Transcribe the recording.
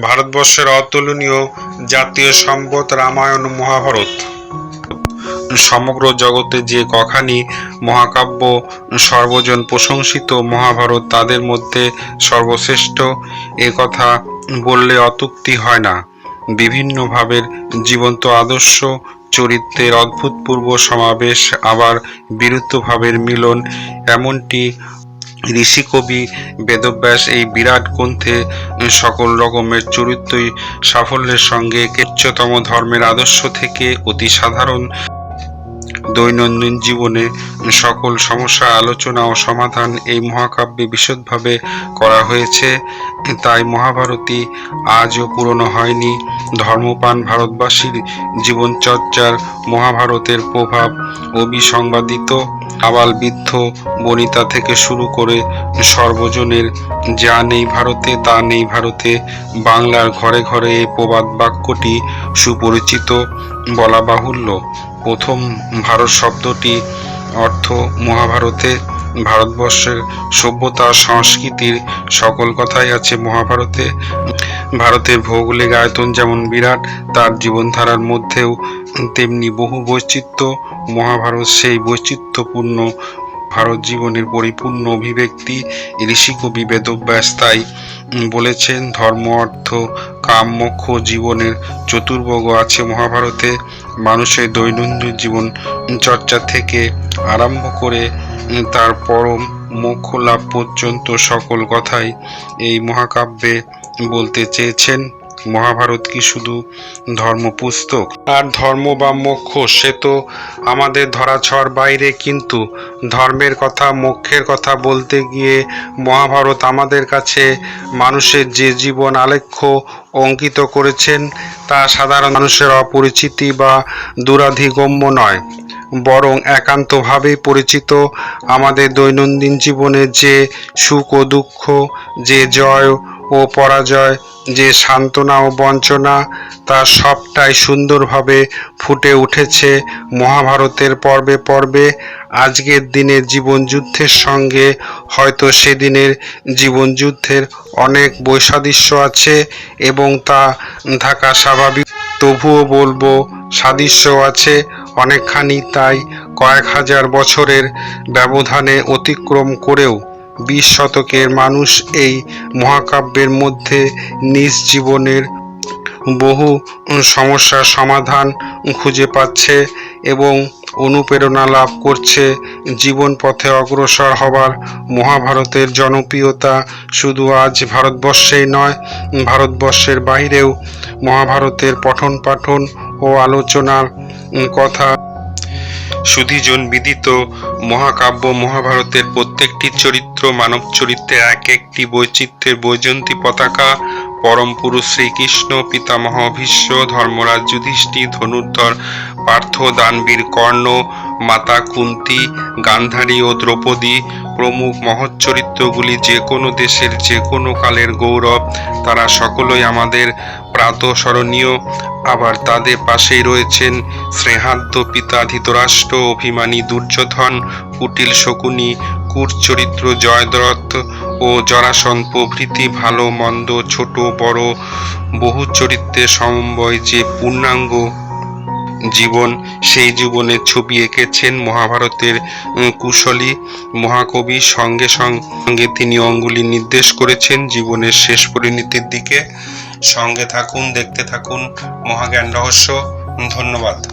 ভারতবর্ষের অতুলনীয় জাতীয় সম্পদ রামায়ণ মহাভারত। সমগ্র জগতে যে কখানি মহাকাব্য সর্বজন প্রশংসিত মহাভারত তাদের মধ্যে সর্বশ্রেষ্ঠ, এ কথা বললে অতুক্তি হয় না। বিভিন্ন ভাবের জীবন্ত আদর্শ, চরিত্রের অদ্ভুতপূর্ব সমাবেশ, আবার বিরুদ্ধ ভাবের মিলন, এমনটি ঋষিকবি, বেদব্যাস এই বিরাট গ্রন্থে সকল রকমের চরিত্রই সাফল্যের সঙ্গে উচ্চতম ধর্মের আদর্শ থেকে অতি সাধারণ। দৈনন্দিন জীবনে সকল সমস্যা, আলোচনা ও সমাধান এই মহাকাব্যে বিশদভাবে করা হয়েছে। তাই মহাভারতী আজও পুরনো হয়নি। ধর্মপান ভারতবাসীর জীবনচর্চার মহাভারতের প্রভাব অবিসংবাদিত। আবাল বৃদ্ধ বনিতা থেকে শুরু করে সর্বজনের যা নেই ভারতে তা নেই ভারতে বাংলার ঘরে ঘরে এই প্রবাদ বাক্যটি সুপরিচিত বলা বাহুল্য। প্রথম ভারত শব্দটি অর্থ মহাভারতে ভারতবর্ষের সভ্যতা, সংস্কৃতির সকল কথাই আছে মহাভারতে। ভারতের ভৌগোলিক আয়তন যেমন বিরাট, তার জীবনধারার মধ্যেও তেমনি বহু বৈচিত্র্য। মহাভারত সেই বৈচিত্র্যপূর্ণ ভারত জীবনের পরিপূর্ণ অভিব্যক্তি। ঋষিকবি বেদব্যাস তাই বলেছেন, ধর্ম, অর্থ, কাম, মোক্ষ জীবনের চতুর্বর্গ আছে মহাভারতে। মানুষের দৈনন্দিন জীবন চর্চা থেকে আরম্ভ করে তার পরম মোক্ষ লাভ পর্যন্ত সকল কথাই এই মহাকাব্যে বলতে চেয়েছেন। মহাভারত কি শুধু ধর্ম পুস্তক আর ধর্ম বা মোক্ষ, সে তো আমাদের ধরাছড় বাইরে, কিন্তু ধর্মের কথা, মোক্ষের কথা বলতে গিয়ে মহাভারত আমাদের কাছে মানুষের যে জীবন আলেখ্য অঙ্কিত করেছেন, তা সাধারণ মানুষের অপরিচিতি বা দুরাধিগম্য নয়। বরং একান্তভাবে পরিচিত আমাদের দৈনন্দিন জীবনে যে সুখ ও দুঃখ, যে জয় ও পরাজয়, যে সান্ত্বনা ও বঞ্চনা, তা সবটাই সুন্দরভাবে ফুটে উঠেছে মহাভারতের পর্বে পর্বে। আজকের দিনের জীবনযুদ্ধের সঙ্গে হয়তো সেদিনের জীবনযুদ্ধের অনেক বৈসাদৃশ্য আছে এবং তা থাকা স্বাভাবিক। তবুও বলব সাদৃশ্য আছে। অনেকখানি তাই কয়েক হাজার বছরের ব্যবধানে অতিক্রম করেও বিশ শতকের মানুষ এই মহাকাব্যের মধ্যে নিজ জীবনের বহু সমস্যার সমাধান খুঁজে পাচ্ছে এবং অনুপ্রেরণা লাভ করছে। জীবন পথে অগ্রসর হবার মহাভারতের জনপ্রিয়তা শুধু আজ ভারতবর্ষেই নয়, ভারতবর্ষের বাইরেও মহাভারতের পঠন পাঠন ও আলোচনার কথা। সুধীজন বিদিত মহাকাব্য মহাভারতের প্রত্যেকটি চরিত্র, মানব চরিত্রে এক একটি বৈচিত্র্যের বৈজন্তী পতাকা। পরম পুরুষ শ্রীকৃষ্ণ, পিতামহ ভীষ্ম, ধর্মরাজ যুধিষ্ঠির ধনুর্ধর, পার্থ, দানবীর, কর্ণ, মাতা, কুন্তি, গান্ধারী ও দ্রৌপদী প্রমুখ মহৎ চরিত্রগুলি যে কোনো দেশের যে কোনো কালের গৌরব, তারা সকলেই আমাদের প্রাতঃস্মরণীয়। আবার তাদের পাশেই রয়েছেন স্নেহাদ্য পিতা, ধৃতরাষ্ট্র অভিমানী দুর্যোধন, কুটিল শকুনি কূট চরিত্র জয়দ্রথ ও জরাসন প্রভৃতি ভালো, মন্দ, ছোট, বড় বহু চরিত্রের সমন্বয় যে পূর্ণাঙ্গ জীবন, সেই জীবনের ছবি এঁকেছেন মহাভারতের কুশলী মহাকবি। সঙ্গে সঙ্গে তিনি অঙ্গুলি নির্দেশ করেছেন জীবনের শেষ পরিণতির দিকে। সঙ্গে থাকুন, দেখতে থাকুন মহাজ্ঞান রহস্য। ধন্যবাদ।